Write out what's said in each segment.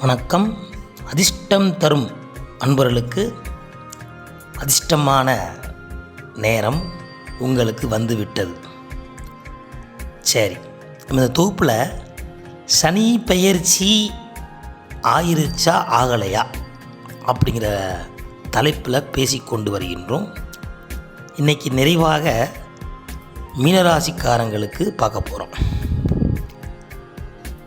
வணக்கம். அதிர்ஷ்டம் தரும் அன்பர்களுக்கு அதிர்ஷ்டமான நேரம் உங்களுக்கு வந்துவிட்டது. சரி இந்த தொகுப்பில் சனி பெயர்ச்சி ஆயிருச்சா ஆகலையா அப்படிங்கிற தலைப்பில் பேசிக்கொண்டு வருகின்றோம். இன்றைக்கி நிறைவாக மீனராசிக்காரங்களுக்கு பார்க்க போகிறோம்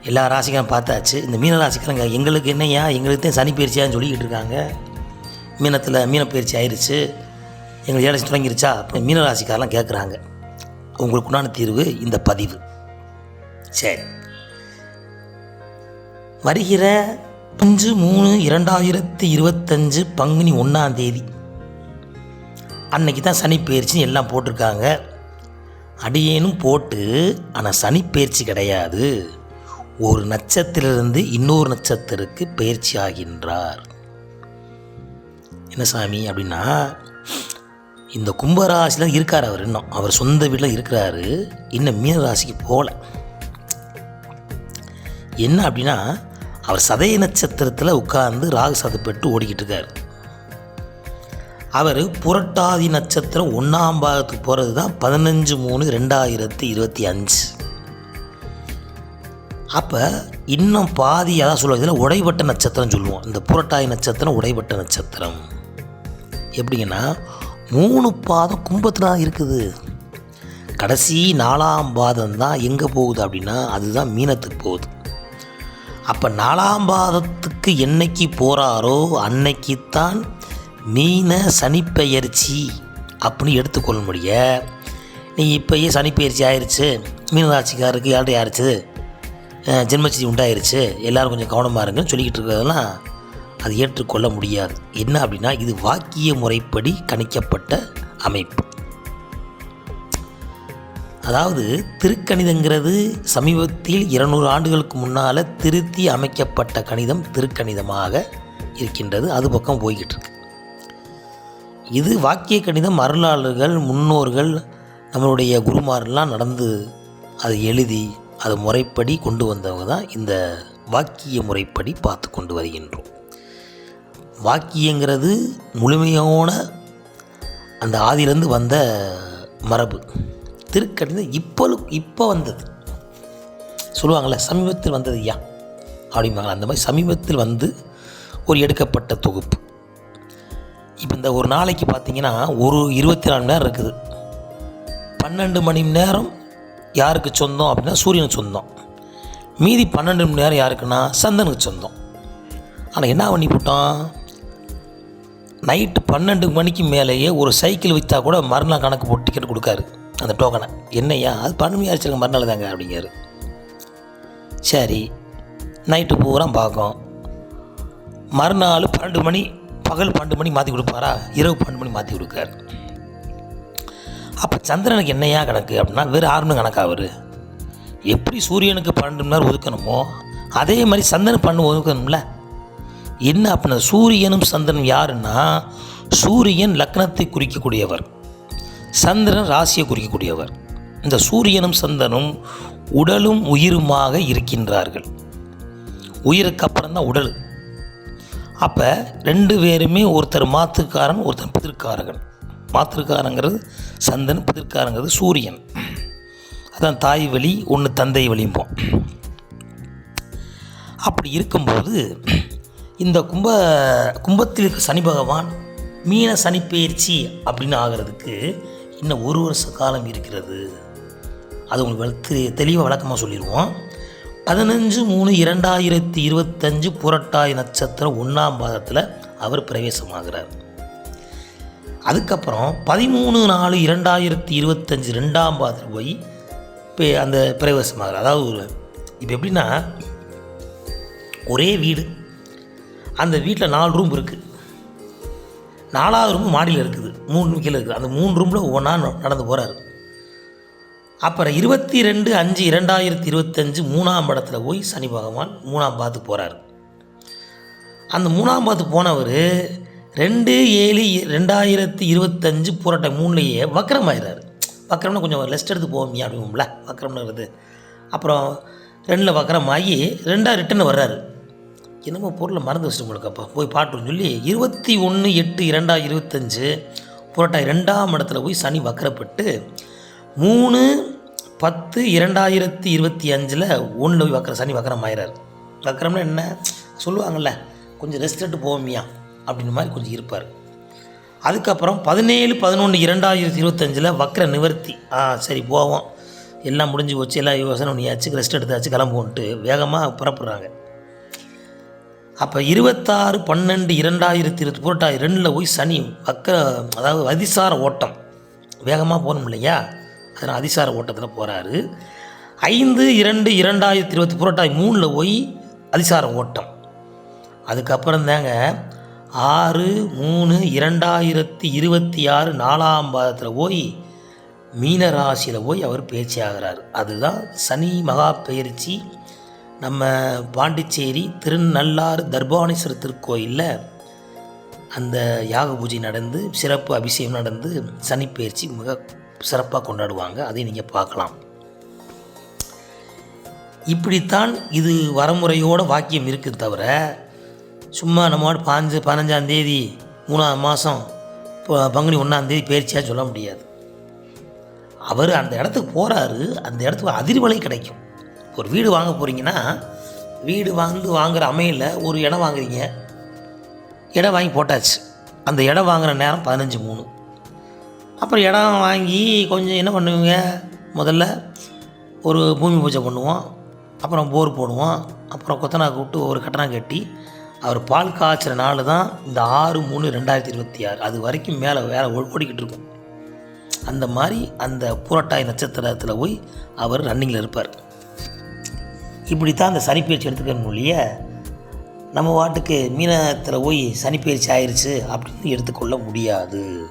எல்லா ராசிக்காரும் பார்த்தாச்சு. இந்த மீன ராசிக்காரங்க எங்களுக்கு என்னையா எங்களுக்கு தான் சனி பயிற்சியான்னு சொல்லிக்கிட்டு இருக்காங்க. மீனத்தில் மீன பயிற்சி ஆயிடுச்சு எங்களுக்கு ஏழை தொடங்கிருச்சா? அப்படின்னு மீன ராசிக்காரெலாம் கேட்குறாங்க உங்களுக்கு உண்டான தீர்வு இந்த பதிவு. சரி. வருகிற அஞ்சு மூணு இரண்டாயிரத்தி இருபத்தஞ்சு பங்குனி ஒன்றாம் தேதி. அன்னைக்கு தான் சனி பயிற்சின்னு எல்லாம் போட்டிருக்காங்க. அடியேனும் போட்டு ஆனால் சனி பயிற்சி கிடையாது. ஒரு நட்சத்திலிருந்து இன்னொரு நட்சத்திரக்கு பயிற்சி ஆகின்றார். என்ன சாமி அப்படின்னா இந்த கும்பராசியில் இருக்கார் அவர் இன்னும். அவர் சொந்த வீட்டில் இருக்கிறாரு. இன்னும் மீன ராசிக்கு போகல. என்ன அப்படின்னா அவர் சதய நட்சத்திரத்தில் உட்கார்ந்து ராகு சதப்பட்டு ஓடிக்கிட்டு இருக்கார். அவர் புரட்டாதி நட்சத்திரம் ஒன்றாம் பாகத்துக்கு போகிறது தான் பதினஞ்சு மூணு ரெண்டாயிரத்தி இருபத்தி அஞ்சு. அப்போ இன்னும் பாதி அதான் சொல்லுவாங்க. இதில் உடைபட்ட நட்சத்திரம் சொல்லுவோம். இந்த புரட்டாய் நட்சத்திரம் உடைபட்ட நட்சத்திரம். எப்படிங்கன்னா மூணு பாதம் கும்பத்தில் தான் இருக்குது. கடைசி நாலாம் பாதம் தான் எங்கே போகுது அப்படின்னா அதுதான் மீனத்துக்கு போகுது. அப்போ நாலாம் பாதத்துக்கு என்னைக்கு போகிறாரோ அன்னைக்குத்தான் மீன சனிப்பெயர்ச்சி அப்படின்னு எடுத்துக்கொள்ள முடிய நீ இப்போயே சனிப்பெயர்ச்சி ஆயிடுச்சு மீனராட்சிக்காருக்கு யார்கிட்ட ஆயிடுச்சு ஜென்மச்சதி உண்டாயிருச்சு. எல்லோரும் கொஞ்சம் கவனமாக இருங்கன்னு சொல்லிக்கிட்டு இருக்கிறதெல்லாம் அது ஏற்றுக்கொள்ள முடியாது. என்ன அப்படின்னா இது வாக்கிய முறைப்படி கணிக்கப்பட்ட அமைப்பு. அதாவது திருக்கணிதங்கிறது சமீபத்தில் இருநூறு ஆண்டுகளுக்கு முன்னால் திருத்தி அமைக்கப்பட்ட கணிதம் திருக்கணிதமாக இருக்கின்றது. அது பக்கம் போய்கிட்டு இருக்கு இது வாக்கிய கணிதம் அருளாளர்கள் முன்னோர்கள் நம்மளுடைய குருமார்லாம் நடந்து அதை எழுதி அது முறைப்படி கொண்டு வந்தவங்க தான் இந்த வாக்கிய முறைப்படி பார்த்து கொண்டு வருகின்றோம். வாக்கியங்கிறது முழுமையான அந்த ஆதியிலேருந்து வந்த மரபு. திருக்கணிதம் இப்போ இப்போ வந்தது. சொல்லுவாங்கள்ல சமீபத்தில் வந்தது ஐயா அப்படிம்பாங்களா அந்த மாதிரி சமீபத்தில் வந்து ஒரு எடுக்கப்பட்ட தொகுப்பு. இப்போ இந்த ஒரு நாளைக்கு பார்த்தீங்கன்னா ஒரு இருபத்தி நாலு மணி நேரம் இருக்குது. பன்னெண்டு மணி நேரம் யாருக்கு சொந்தம் அப்படின்னா சூரியனுக்கு சொந்தம். மீதி பன்னெண்டு மணி நேரம் யாருக்குன்னா சந்தனுக்கு சொந்தம். ஆனால் என்ன பண்ணி போட்டோம்? நைட்டு பன்னெண்டு மணிக்கு மேலேயே ஒரு சைக்கிள் விற்றா கூட மறுநாள் கணக்கு போட்டு டிக்கெட் கொடுக்காரு. அந்த டோக்கனை என்னய்யா? அது பன்னெண்டு மணி ஆச்சுங்க மறுநாள் தாங்க அப்படிங்காரு சரி நைட்டு பூரா பார்க்கும் மறுநாள் பன்னெண்டு மணி பகல் பன்னெண்டு மணி மாற்றி கொடுப்பாரா? இரவு பன்னெண்டு மணி மாற்றி கொடுக்காரு. அப்போ சந்திரனுக்கு என்னையா கணக்கு அப்படின்னா வெறும் ஆறு கணக்காக அவர் எப்படி சூரியனுக்கு பன்னெண்டு மணி நேரம் ஒதுக்கணுமோ அதே மாதிரி சந்திரன் பண்ணு ஒதுக்கணும்ல. என்ன அப்படின்னா சூரியனும் சந்திரனும் யாருன்னா சூரியன் லக்னத்தை குறிக்கக்கூடியவர். சந்திரன் ராசியை குறிக்கக்கூடியவர். இந்த சூரியனும் சந்திரனும் உடலும் உயிருமாக இருக்கின்றார்கள். உயிருக்கு அப்புறம் தான் உடல். அப்போ ரெண்டு பேருமே ஒருத்தர் மாத்துக்காரன் ஒருத்தர் பிதிர்காரகன் மாத்திருக்காரங்கிறது சந்தன் பிதிர்காரங்கிறது சூரியன். அதான் தாய் வழி ஒன்று தந்தை வழிம்போம் அப்படி இருக்கும்போது இந்த கும்ப கும்பத்தில் இருக்க சனி பகவான் மீன சனிப்பெயர்ச்சி அப்படின்னு ஆகிறதுக்கு இன்னும் ஒரு வருஷ காலம் இருக்கிறது. அது உங்களுக்கு தெளிவாக விளக்கமாக சொல்லிடுவோம் பதினஞ்சு மூணு இரண்டாயிரத்தி இருபத்தஞ்சு புரட்டாய் நட்சத்திரம் ஒன்றாம் பாதத்தில் அவர் பிரவேசமாகிறார். அதுக்கப்புறம் பதிமூணு நாலு இரண்டாயிரத்தி இருபத்தஞ்சு ரெண்டாம் பாதிரி போய் இப்போ அந்த பிரவேசமாகிறார். அதாவது ஒரு இப்போ எப்படின்னா ஒரே வீடு. அந்த வீட்டில் நாலு ரூம் இருக்குது நாலாவது ரூம் மாடியில் இருக்குது. மூணு ரூம் கீழே இருக்குது. அந்த மூணு ரூமில் ஒவ்வொன்றா நடந்து போகிறாரு அப்புறம் இருபத்தி ரெண்டு அஞ்சு இரண்டாயிரத்தி இருபத்தஞ்சு மூணாம் படத்தில் போய் சனி பகவான் மூணாம் பாத்து போகிறாரு அந்த மூணாம் பாத்து போனவர் ரெண்டு ஏழு ரெண்டாயிரத்தி இருபத்தஞ்சு போராட்டம் மூணுலேயே வக்கரமாயிறாரு வக்கரம்னா கொஞ்சம் ரெஸ்ட் எடுத்து போவோம் அப்படிங்கும்ல வக்கரம்னு அப்புறம் ரெண்டில் வக்கரமாகி ரெண்டாக ரிட்டன் வர்றாரு. என்னமோ பொருளை மறந்து வச்சுட்டு உங்களுக்கு அப்போ. போய் பாட்டுன்னு சொல்லி இருபத்தி ஒன்று எட்டு இரண்டாயிரம் இருபத்தஞ்சு புரட்டாய் ரெண்டாம் இடத்துல போய் சனி வக்கரப்பட்டு மூணு பத்து இரண்டாயிரத்தி இருபத்தி அஞ்சில் ஒன்றில் போய் வக்கர சனி வக்கரம் ஆயிறாரு வக்கரம்னா என்ன? சொல்லுவாங்கள்ல கொஞ்சம் ரெஸ்ட் எடுத்து போவோமியா அப்படின்னு மாதிரி கொஞ்சம் இருப்பார். அதுக்கப்புறம் பதினேழு பதினொன்று இரண்டாயிரத்தி இருபத்தஞ்சில் வக்கர நிவர்த்தி. ஆ சரி போவோம். எல்லாம் முடிஞ்சு போச்சு எல்லாம் யோசனை பண்ணியாச்சு ரெஸ்ட் எடுத்தாச்சு கிளம்புவோன்ட்டு வேகமாக புறப்படுறாங்க. அப்போ இருபத்தாறு பன்னெண்டு இரண்டாயிரத்தி இருபத்தி புரட்டாய் ரெண்டில் போய் சனி வக்கர அதாவது அதிசார ஓட்டம். வேகமாக போகணும் இல்லையா? அதனால் அதிசார ஓட்டத்தில் போகிறாரு ஐந்து இரண்டு இரண்டாயிரத்தி இருபத்தி புரட்டாய் மூணில் போய் அதிசார ஓட்டம். அதுக்கப்புறம் தாங்க ஆறு மூணு இரண்டாயிரத்தி இருபத்தி ஆறு நாலாம் பாதத்தில் போய் மீனராசியில் போய் அவர் பேச்சு ஆகிறார் அதுதான் சனி மகா பயிற்சி நம்ம பாண்டிச்சேரி திருநள்ளாறு தர்பானீஸ்வரர் திருக்கோயிலில் அந்த யாக பூஜை நடந்து சிறப்பு அபிஷேகம் நடந்து சனி பயிற்சி மிக சிறப்பாக கொண்டாடுவாங்க. அதையும் நீங்கள் பார்க்கலாம். இப்படித்தான் இது வரமுறையோட வாக்கியம் இருக்குது தவிர சும்மா நம்ம பாஞ்சு பதினஞ்சாந்தேதி மூணாவது மாதம் பங்குனி ஒன்றாந்தேதி பேர்ச்சியாக சொல்ல முடியாது. அவர் அந்த இடத்துக்கு போகிறாரு அந்த இடத்துக்கு அதிர்வலை கிடைக்கும். ஒரு வீடு வாங்க போகிறீங்கன்னா வீடு வந்து வாங்குகிற அமையில் ஒரு இடம் வாங்குறீங்க. இடம் வாங்கி போட்டாச்சு. அந்த இடம் வாங்குகிற நேரம் பதினஞ்சு மூணு. அப்புறம் இடம் வாங்கி கொஞ்சம் என்ன பண்ணுவீங்க? முதல்ல ஒரு பூமி பூஜை பண்ணுவோம். அப்புறம் போர் போடுவோம். அப்புறம் கொத்தனா கூப்பிட்டு ஒரு கட்டணம் கட்டி அவர் பால் காய்ச்சுற நாள் தான் இந்த ஆறு மூணு ரெண்டாயிரத்தி இருபத்தி ஆறு. அது வரைக்கும் மேலே வேலை ஓ- ஓடிக்கிட்டு இருக்கும். அந்த மாதிரி அந்த புரட்டாய் நட்சத்திரத்தில் போய் அவர் ரன்னிங்கில் இருப்பார். இப்படி தான் அந்த சனிப்பயிற்சி எடுத்துக்கணும் ஒழிய நம்ம வாட்டுக்கு மீனத்தில் போய் சனிப்பயிற்சி ஆயிடுச்சு அப்படின்னு எடுத்துக்கொள்ள முடியாது.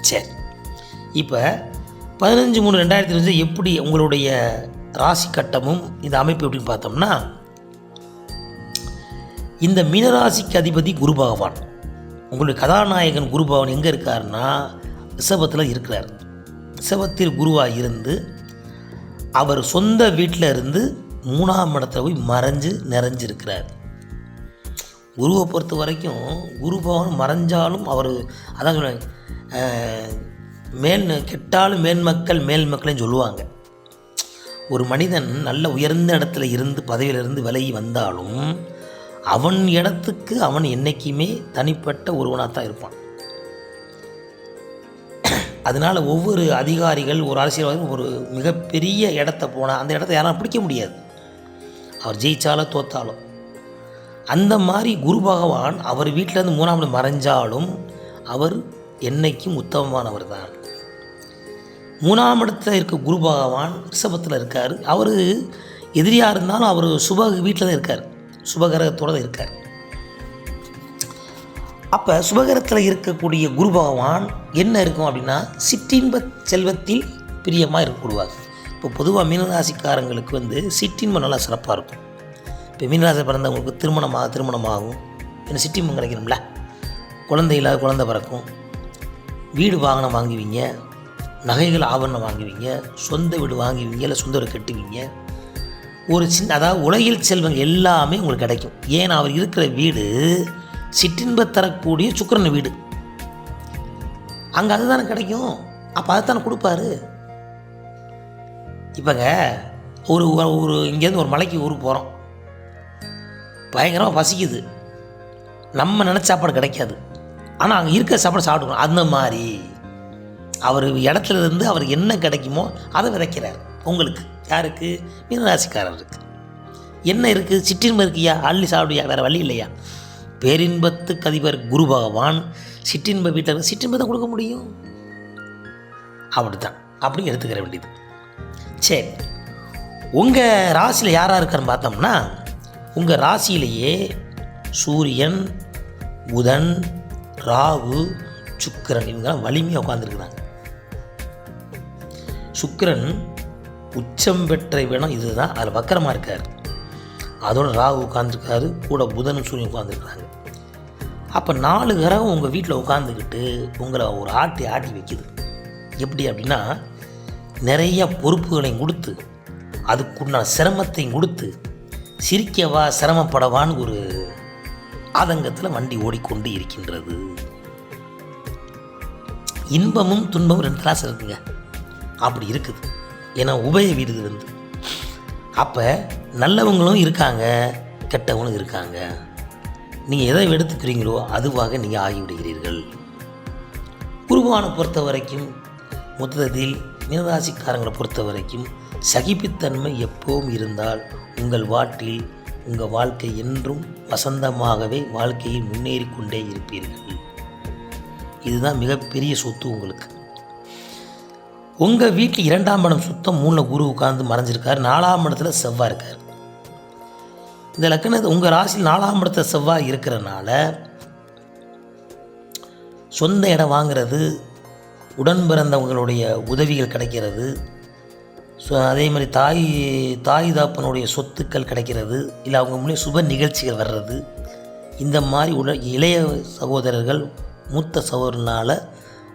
சரி. இப்போ பதினஞ்சு மூணு ரெண்டாயிரத்தி இருபது எப்படி உங்களுடைய ராசி கட்டமும் இந்த அமைப்பு எப்படின்னு பார்த்தோம்னா இந்த மீனராசிக்கு அதிபதி குரு பகவான். உங்களுடைய கதாநாயகன் குரு பகவான் எங்கே இருக்காருன்னா ரிஷபத்தில் இருக்கிறார். ரிஷபத்தில் குருவாக இருந்து அவர் சொந்த வீட்டில் இருந்து மூணாம் இடத்துல போய் மறைஞ்சு நிறைஞ்சிருக்கிறார். குருவை பொறுத்த வரைக்கும் குரு பகவான் மறைஞ்சாலும் அவர் அதான் சொல்லுவாங்க மேல் கெட்டாலும் மேன்மக்கள் மேல் மக்கள்னு சொல்லுவாங்க. ஒரு மனிதன் நல்ல உயர்ந்த இடத்துல இருந்து பதவியிலிருந்து விலகி வந்தாலும் அவன் இடத்துக்கு அவன் என்றைக்குமே தனிப்பட்ட ஒருவனாக தான் இருப்பான். அதனால் ஒவ்வொரு அதிகாரிகள் ஒரு அரசியல்வாதி ஒரு மிகப்பெரிய இடத்த போனால் அந்த இடத்த யாரும் பிடிக்க முடியாது. அவர் ஜெயித்தாலோ தோத்தாலோ. அந்த மாதிரி குரு பகவான் அவர் வீட்டிலேருந்து மூணாம் இடம் மறைஞ்சாலும் அவர் என்னைக்கும் உத்தமமானவர் தான். மூணாம் இடத்துல இருக்க குரு பகவான் ரிஷபத்தில் இருக்கார். அவர் எதிரியாக இருந்தாலும் அவர் சுப வீட்டில் தான் இருக்கார். சுபகிரகத்தோடு தான் இருக்கார். அப்போ சுபகிரத்தில் இருக்கக்கூடிய குரு பகவான் என்ன இருக்கும் அப்படின்னா சிற்றின்ப செல்வத்தில் பிரியமாக இருக்கக்கூடுவார். இப்போ பொதுவாக மீனராசிக்காரங்களுக்கு வந்து சிற்றின்பம் நல்லா சிறப்பாக இருக்கும். இப்போ மீனராசி பிறந்தவங்களுக்கு திருமணமாக திருமணமாகும் என்ன சிற்றின்பம் கிடைக்கணும்ல. குழந்தை இல்லாத குழந்தை பிறக்கும். வீடு வாகனம் வாங்குவீங்க. நகைகள் ஆபரணம் வாங்குவீங்க. சொந்த வீடு வாங்குவீங்க. இல்லை சொந்த வீடு கட்டுவீங்க. ஒரு சின்ன அதாவது உலகில் செல்வங்கள் எல்லாமே உங்களுக்கு கிடைக்கும். ஏன்னா அவர் இருக்கிற வீடு சிற்றின்ப தரக்கூடிய சுக்கிரன் வீடு. அங்கே அதுதானே கிடைக்கும். அப்போ அதைத்தானே கொடுப்பாரு. இப்போங்க ஒரு ஒரு இங்கேருந்து ஒரு மலைக்கு ஊருக்கு போகிறோம் பயங்கரமாக பசிக்குது. நம்ம நினச்ச சாப்பாடு கிடைக்காது. ஆனால் அங்கே இருக்கிற சாப்பாடு சாப்பிடணும் அந்த மாதிரி. அவர் இடத்துல இருந்து அவருக்கு என்ன கிடைக்குமோ அதை விதைக்கிறார். உங்களுக்கு. யாருக்கு? மீனராசிக்காரருக்கு என்ன இருக்குது சிற்றின்பம் இருக்கியா? அள்ளி சாப்பிடுயா வேறு வழி இல்லையா? பேரின்பத்துக்கு அதிபர் குரு பகவான் சிற்றின்ப வீட்டில் இருந்து சிற்றின்பத்தை கொடுக்க முடியும். அப்படித்தான். அப்படி எடுத்துக்கிற வேண்டியது. சரி. உங்கள் ராசியில் யாராக இருக்கான்னு பார்த்தோம்னா உங்கள் ராசியிலேயே சூரியன் புதன் ராகு சுக்கரன் இவங்கெல்லாம் வலிமையாக உட்காந்துருக்குறாங்க சுக்கரன் உச்சம் பெற்ற இடம் இதுதான். அதில் வக்கரமாக இருக்கார். அதோட ராகு உட்காந்துருக்காரு கூட புதனும் சூரியன் உட்காந்துருக்காங்க அப்போ நாலு கிரகம் உங்கள் வீட்டில் உட்காந்துக்கிட்டு உங்களை ஒரு ஆட்டி ஆட்டி வைக்குது. எப்படி அப்படின்னா நிறைய பொறுப்புகளையும் கொடுத்து அதுக்குண்டான சிரமத்தையும் கொடுத்து சிரிக்கவா சிரமப்படவான்னு ஒரு ஆதங்கத்தில் வண்டி ஓடிக்கொண்டு இருக்கின்றது. இன்பமும் துன்பமும் ரெண்டு கிளாஸ் இருக்குங்க. அப்படி இருக்குது. ஏன்னா உபய வீடு வந்து. அப்போ நல்லவங்களும் இருக்காங்க கெட்டவங்களும் இருக்காங்க. நீங்கள் எதை எடுத்துக்கிறீங்களோ அதுவாக நீங்கள் ஆகிவிடுகிறீர்கள். குருவானை பொறுத்த வரைக்கும் மொத்தத்தில் மீனராசிக்காரங்களை பொறுத்த வரைக்கும் சகிப்புத்தன்மை எப்பவும் இருந்தால் உங்கள் வாட்டில் உங்கள் வாழ்க்கை என்றும் வசந்தமாகவே வாழ்க்கையில் முன்னேறி கொண்டே இருப்பீர்கள். இதுதான் மிகப்பெரிய சொத்து உங்களுக்கு. உங்கள் வீட்டில் இரண்டாம் இடம் சுத்தம் மூணில் குரு உட்கார்ந்து மறைஞ்சிருக்கார் நாலாம் இடத்துல செவ்வாய் இருக்கார். இந்த லக்கணத்தை உங்கள் ராசியில் நாலாம் இடத்துல செவ்வாய் இருக்கிறனால சொந்த இடம் வாங்குறது உடன் பிறந்தவங்களுடைய உதவிகள் கிடைக்கிறது ஸோ அதே மாதிரி தாய் தாய் தாப்பனுடைய சொத்துக்கள் கிடைக்கிறது இல்லை அவங்க மூலியம் சுப நிகழ்ச்சிகள் வர்றது இந்த மாதிரி உட இளைய சகோதரர்கள் மூத்த சகோதரனால்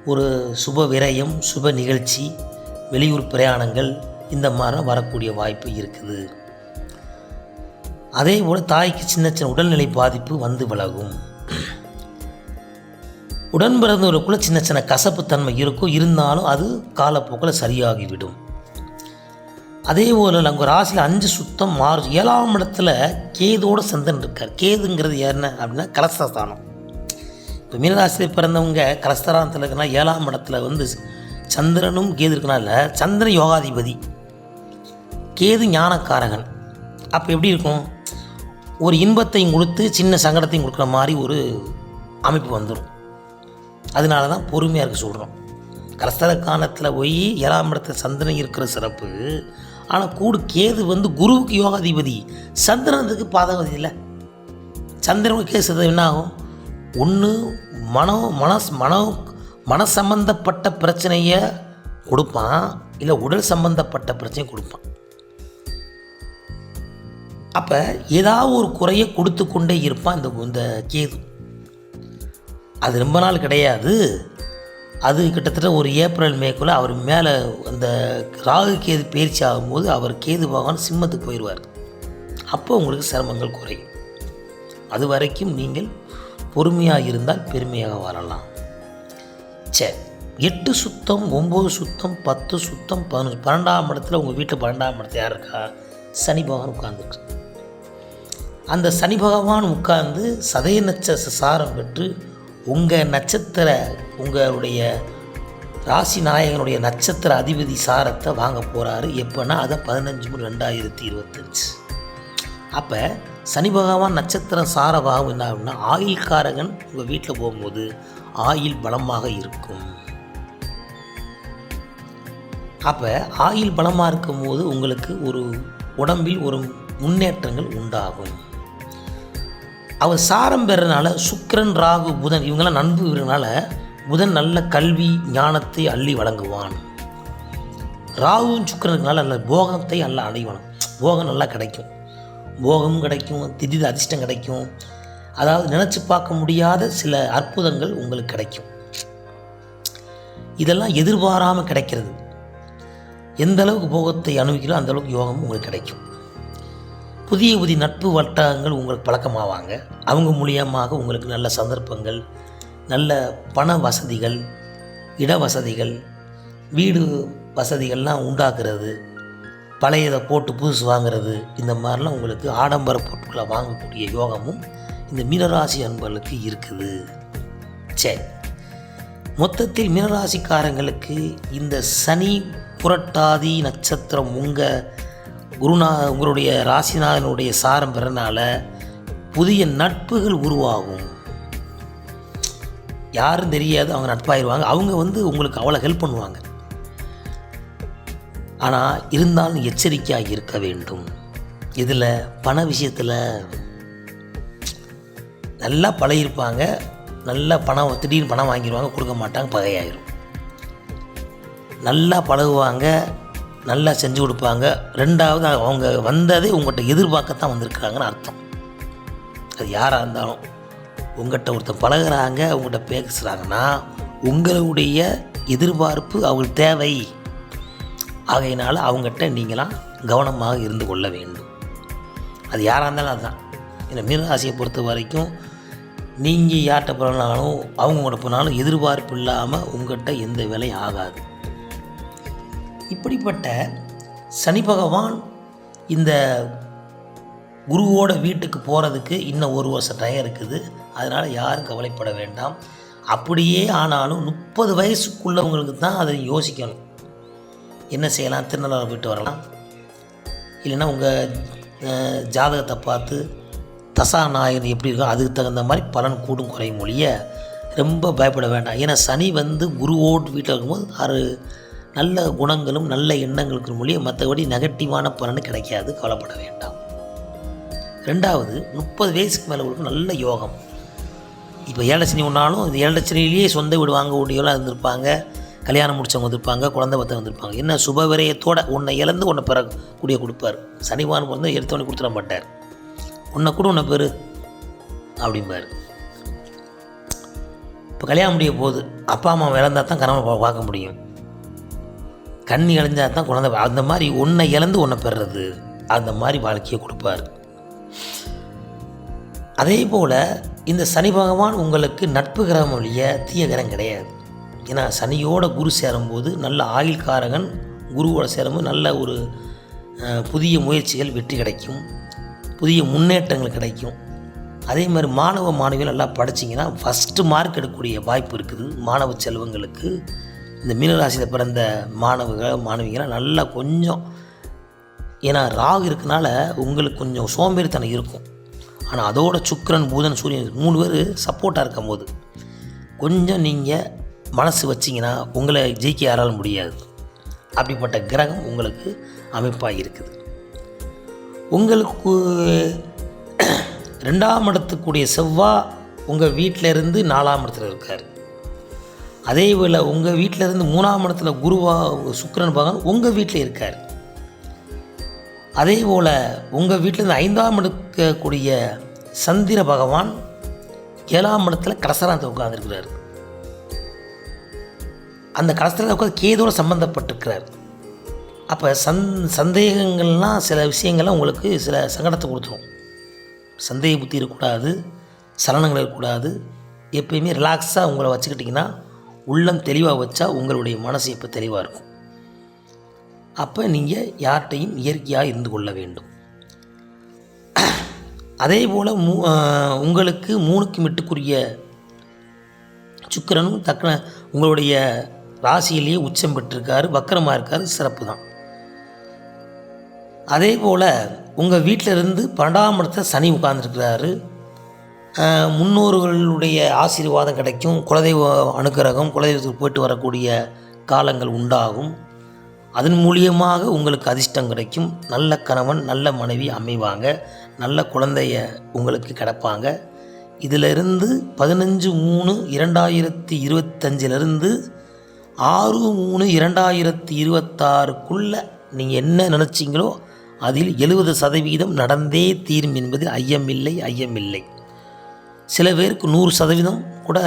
ஒரு சுப விரயம் சுப நிகழ்ச்சி வெளியூர் பிரயாணங்கள் இந்த மாதிரிலாம் வரக்கூடிய வாய்ப்பு இருக்குது. அதே போல் தாய்க்கு சின்ன சின்ன உடல்நிலை பாதிப்பு வந்து விலகும். உடன் பிறந்தவருக்குள்ள சின்ன சின்ன கசப்புத்தன்மை இருக்கும். இருந்தாலும் அது காலப்போக்கில் சரியாகிவிடும். அதே போல் உங்கள் ராசியில் அஞ்சு சுத்தம் மாறு ஏழாம் இடத்துல கேதோட சந்தன் இருக்கார். கேதுங்கிறது என்ன அப்படின்னா கலசஸ்தானம். இப்போ மீனராசியில் பிறந்தவங்க கலஸ்தரானத்தில் இருக்குன்னா ஏழாம் இடத்துல வந்து சந்திரனும் கேது இருக்கனால சந்திரன் யோகாதிபதி. கேது ஞானக்காரகன். அப்போ எப்படி இருக்கும்? ஒரு இன்பத்தையும் கொடுத்து சின்ன சங்கடத்தையும் கொடுக்குற மாதிரி ஒரு அமைப்பு வந்துடும் அதனால தான் பொறுமையாக இருக்க சொல்கிறோம் கலஸ்தர காலத்தில் போய் ஏழாம் இடத்துல சந்திரன் இருக்கிற சிறப்பு. ஆனால் கூடு கேது வந்து குருவுக்கு யோகாதிபதி. சந்திரனுக்கு பாதகதி இல்லை. சந்திரனுக்கு கேசது என்ன ஆகும்? ஒன்று மனம் மனஸ் மனம் மன சம்பந்தப்பட்ட பிரச்சனையை கொடுப்பான் இல்லை உடல் சம்பந்தப்பட்ட பிரச்சனையை கொடுப்பான். அப்போ ஏதாவது ஒரு குறையை கொடுத்து கொண்டே இருப்பான் இந்த இந்த கேது. அது ரொம்ப நாள் கிடையாது. அது கிட்டத்தட்ட ஒரு ஏப்ரல் மேக்குள்ளே அவர் மேலே அந்த ராகு கேது பயிற்சி ஆகும்போது அவர் கேது பகவான் சிம்மத்துக்கு போயிடுவார் அப்போ உங்களுக்கு சிரமங்கள் குறையும். அது வரைக்கும் நீங்கள் பொறுமையாக இருந்தால் பெருமையாக வாழலாம். சரி எட்டு சுத்தம் ஒம்பது சுத்தம் பத்து சுத்தம் பதினொன்று பன்னெண்டாம் இடத்துல உங்கள் வீட்டில் பன்னெண்டாம் இடத்துல யார் இருக்கா? சனி பகவான் உட்கார்ந்துருக்கு. அந்த சனி பகவான் உட்கார்ந்து சதய நட்ச சாரம் பெற்று உங்கள் நட்சத்திர உங்களுடைய ராசி நாயகனுடைய நட்சத்திர அதிபதி சாரத்தை வாங்க போகிறாரு எப்போனா அதை பதினஞ்சு மூணு ரெண்டாயிரத்தி இருபத்தஞ்சு. அப்போ சனி பகவான் நட்சத்திரம் சாரபாகம் என்ன அப்படின்னா ஆயுள்காரகன் உங்கள் வீட்டில் போகும்போது ஆயில் பலமாக இருக்கும். அப்போ ஆயில் பலமாக இருக்கும்போது உங்களுக்கு ஒரு உடம்பில் ஒரு முன்னேற்றங்கள் உண்டாகும். அவர் சாரம் பெறனால சுக்கரன் ராகு புதன் இவங்கெல்லாம் நண்பு இருக்கிறனால புதன் நல்ல கல்வி ஞானத்தை அள்ளி வழங்குவான். ராகுவும் சுக்கரனுக்குனால நல்ல போகத்தை நல்லா அடைவான். போகம் நல்லா கிடைக்கும். போகமும் கிடைக்கும் திடீர் அதிர்ஷ்டம் கிடைக்கும். அதாவது நினச்சி பார்க்க முடியாத சில அற்புதங்கள் உங்களுக்கு கிடைக்கும். இதெல்லாம் எதிர்பாராமல் கிடைக்கிறது. எந்த அளவுக்கு போகத்தை அனுபவிக்கிறோ அந்த அளவுக்கு யோகம் உங்களுக்கு கிடைக்கும். புதிய புதிய நட்பு வட்டாரங்கள் உங்களுக்கு பழக்கமாவாங்க. அவங்க மூலியமாக உங்களுக்கு நல்ல சந்தர்ப்பங்கள் நல்ல பண வசதிகள் இட வசதிகள் வீடு வசதிகள்லாம் உண்டாக்குறது பழையதை போட்டு புதுசு வாங்குறது இந்த மாதிரிலாம் உங்களுக்கு ஆடம்பர பொருட்களை வாங்கக்கூடிய யோகமும் இந்த மீனராசி அன்பர்களுக்கு இருக்குது. சரி. மொத்தத்தில் மீனராசிக்காரங்களுக்கு இந்த சனி புரட்டாதி நட்சத்திரம் உங்கள் குருநா உங்களுடைய ராசிநாதனுடைய சாரம் பெறனால புதிய நட்புகள் உருவாகும். யாரும் தெரியாது அவங்க நட்பாயிருவாங்க. அவங்க வந்து உங்களுக்கு அவ்வளோ ஹெல்ப் பண்ணுவாங்க. ஆனால் இருந்தாலும் எச்சரிக்கையாக இருக்க வேண்டும். இதில் பண விஷயத்தில் நல்லா பழகிருப்பாங்க நல்லா பணம் திடீர்னு பணம் வாங்கிடுவாங்க கொடுக்க மாட்டாங்க பகையாயிரும். நல்லா பழகுவாங்க நல்லா செஞ்சு கொடுப்பாங்க. ரெண்டாவது அவங்க வந்ததே உங்கள்கிட்ட எதிர்பார்க்கத்தான் வந்திருக்காங்கன்னு அர்த்தம். அது யாராக இருந்தாலும். உங்கள்கிட்ட ஒருத்தர் பழகுறாங்க உங்கள்கிட்ட பேசுகிறாங்கன்னா உங்களுடைய எதிர்பார்ப்பு அவங்களுக்கு தேவை. ஆகையினால் அவங்ககிட்ட நீங்களாம் கவனமாக இருந்து கொள்ள வேண்டும். அது யாராக இருந்தாலும் அதுதான். இந்த மீனராசியை பொறுத்த வரைக்கும் நீங்கள் யார்கிட்ட போனாலும் அவங்க கூட போனாலும் எதிர்பார்ப்பு இல்லாமல் உங்கள்கிட்ட எந்த வேலையும் ஆகாது. இப்படிப்பட்ட சனி பகவான் இந்த குருவோட வீட்டுக்கு போகிறதுக்கு இன்னும் ஒரு வருஷம் டைம் இருக்குது. அதனால் யாரும் கவலைப்பட வேண்டாம். அப்படியே ஆனாலும் முப்பது வயசுக்குள்ளவங்களுக்கு தான் அதை யோசிக்கணும். என்ன செய்யலாம் திருநள்ளாறு போயிட்டு வரலாம். இல்லைன்னா உங்கள் ஜாதகத்தை பார்த்து தசா நாயர் எப்படி இருக்கோ அதுக்கு தகுந்த மாதிரி பலன் கூடும் குறையும் மொழிய ரொம்ப பயப்பட வேண்டாம். ஏன்னா சனி வந்து குருவோடு வீட்டில் இருக்கும்போது அது நல்ல குணங்களும் நல்ல எண்ணங்களுக்கு மொழிய மற்றபடி நெகட்டிவான பலன் கிடைக்காது கவலைப்பட வேண்டாம். ரெண்டாவது முப்பது வயசுக்கு மேலே உங்களுக்கு நல்ல யோகம். இப்போ ஏழை சனி ஒன்றாலும் இந்த ஏழை சனிலேயே சொந்த வீடு வாங்க கூடியவெல்லாம் இருந்திருப்பாங்க. கல்யாணம் முடித்தவங்க வந்திருப்பாங்க குழந்தை பத்தம் வந்திருப்பாங்க. என்ன சுப விரயத்தோட உன்னை இழந்து உன்னை பெற கூடிய கொடுப்பார். சனிவான் பிறந்து எடுத்தவனே கொடுத்துட மாட்டார். உன்னை கூட உன்னை பெரு அப்படிம்பார். இப்போ கல்யாணம் முடிய போகுது அப்பா அம்மா இழந்தால் தான் கணவன் பார்க்க முடியும். கண்ணி இழந்தால் தான் குழந்தை அந்த மாதிரி உன்னை இழந்து உன்னை பெறுறது அந்த மாதிரி வாழ்க்கையை கொடுப்பார். அதே போல் இந்த சனி பகவான் உங்களுக்கு நட்பு கிரகம் ஒழிய தீய கிரகம் கிடையாது. ஏன்னா சனியோட குரு சேரும்போது நல்ல ஆயுள்காரகன் குருவோட சேரும்போது நல்ல ஒரு புதிய முயற்சிகள் வெற்றி கிடைக்கும். புதிய முன்னேற்றங்கள் கிடைக்கும். அதே மாதிரி மாணவ மாணவிகள் நல்லா படிச்சிங்கன்னா ஃபஸ்ட்டு மார்க் எடுக்கக்கூடிய வாய்ப்பு இருக்குது. மாணவ செல்வங்களுக்கு இந்த மீனராசியில் பிறந்த மாணவர்கள் மாணவிகள் நல்லா கொஞ்சம் ஏன்னா ராகு இருக்கனால உங்களுக்கு கொஞ்சம் சோம்பேறித்தனம் இருக்கும். ஆனால் அதோட சுக்கரன் பூதன் சூரியன் மூணு பேர் சப்போர்ட்டாக இருக்கும் போது கொஞ்சம் நீங்கள் மனசு வச்சிங்கன்னா உங்களை ஜெயிக்க யாராலும் முடியாது. அப்படிப்பட்ட கிரகம் உங்களுக்கு அமைப்பாக இருக்குது. உங்களுக்கு ரெண்டாம் இடத்துக்குரிய செவ்வாய் உங்கள் வீட்டில் இருந்து நாலாம் இடத்துல இருக்கார். அதே போல் உங்கள் வீட்டில் இருந்து மூணாம் இடத்துல குருவா சுக்கரன் பகவான் உங்கள் வீட்டில் இருக்கார். அதே போல் உங்கள் வீட்டிலேருந்து ஐந்தாம் இருக்கக்கூடிய சந்திர பகவான் ஏழாம் இடத்துல கடசராத்தை உட்கார்ந்துருக்கிறார். அந்த கலசத்தில் உட்காந்து கேதோடு சம்மந்தப்பட்டிருக்கிறார் அப்போ சந் சந்தேகங்கள்லாம் சில விஷயங்கள்லாம் உங்களுக்கு சில சங்கடத்தை கொடுத்துரும். சந்தேக புத்தி இருக்கக்கூடாது சலனங்கள் இருக்கக்கூடாது. எப்பயுமே ரிலாக்ஸாக உங்களை வச்சுக்கிட்டிங்கன்னா உள்ளம் தெளிவாக வச்சா உங்களுடைய மனசு எப்போ தெளிவாக இருக்கும். அப்போ நீங்கள் யார்கிட்டையும் இயற்கையாக இருந்து கொள்ள வேண்டும். அதே போல் மூ உங்களுக்கு மூணுக்கு மிட்டுக்குரிய சுக்கரனும் தக்கன உங்களுடைய ராசியிலேயே உச்சம் பெற்றிருக்காரு வக்கரமாக இருக்காரு சிறப்பு தான் அதே போல் உங்கள் வீட்டிலிருந்து பன்னெண்டாம் இடத்துல சனி உட்கார்ந்துருக்கிறாரு. முன்னோர்களுடைய ஆசீர்வாதம் கிடைக்கும். குலதெய்வ அனுக்கிரகம் குலதெய்வத்துக்கு போயிட்டு வரக்கூடிய காலங்கள் உண்டாகும். அதன் மூலியமாக உங்களுக்கு அதிர்ஷ்டம் கிடைக்கும். நல்ல கணவன் நல்ல மனைவி அமைவாங்க. நல்ல குழந்தைய உங்களுக்கு கிடப்பாங்க. இதிலிருந்து பதினஞ்சு மூணு இரண்டாயிரத்தி இருபத்தஞ்சிலிருந்து ஆறு மூணு இரண்டாயிரத்தி இருபத்தாறுக்குள்ளே நீங்கள் என்ன நினச்சிங்களோ அதில் எழுபது சதவீதம் நடந்தே தீரும் என்பதில் ஐயமில்லை ஐயமில்லை. சில பேருக்கு நூறு சதவீதம் கூட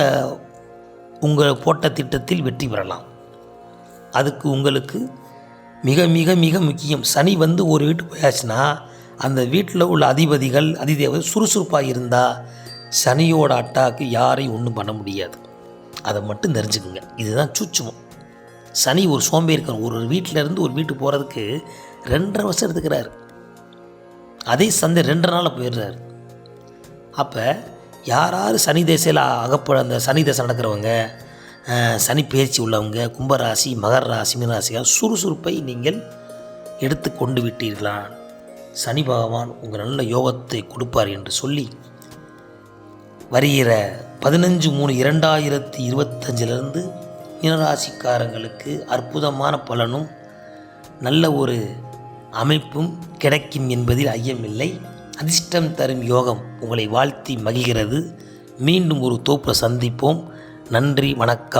உங்கள் போட்ட திட்டத்தில் வெற்றி பெறலாம். அதுக்கு உங்களுக்கு மிக மிக மிக முக்கியம் சனி வந்து ஒரு வீட்டுக்கு போயாச்சுன்னா அந்த வீட்டில் உள்ள அதிபதிகள் அதிதேவதை சுறுசுறுப்பாக இருந்தால் சனியோட அட்டாக்கு யாரையும் ஒன்றும் பண்ண முடியாது. அதை மட்டும் தெரிஞ்சுக்குங்க. இதுதான் சூட்சுமம். சனி ஒரு சோம்பேறிக்காரன் ஒரு வீட்டில் இருந்து ஒரு வீட்டுக்கு போகிறதுக்கு ரெண்டரை வருஷம் எடுத்துக்கிறாரு. அதே சந்தை ரெண்டரை நாளில் போயிடுறாரு. அப்போ யார் யார் சனி தேசையில் அகப்பட அந்த சனி தேசம் நடக்கிறவங்க சனி பயிற்சி உள்ளவங்க கும்பராசி மகர ராசி மீனராசியாக சுறுசுறுப்பை நீங்கள் எடுத்து கொண்டு விட்டீர்களா? சனி பகவான் உங்கள் நல்ல யோகத்தை கொடுப்பார் என்று சொல்லி வருகிற பதினஞ்சு மூணு இரண்டாயிரத்தி இருபத்தஞ்சிலிருந்து மீனராசிக்காரங்களுக்கு அற்புதமான பலனும் நல்ல ஒரு அமைப்பும் கிடைக்கும் என்பதில் ஐயமில்லை. அதிர்ஷ்டம் தரும் யோகம் உங்களை வாழ்த்தி மகிழ்கிறது. மீண்டும் ஒரு தோப்பில் சந்திப்போம். நன்றி வணக்கம்.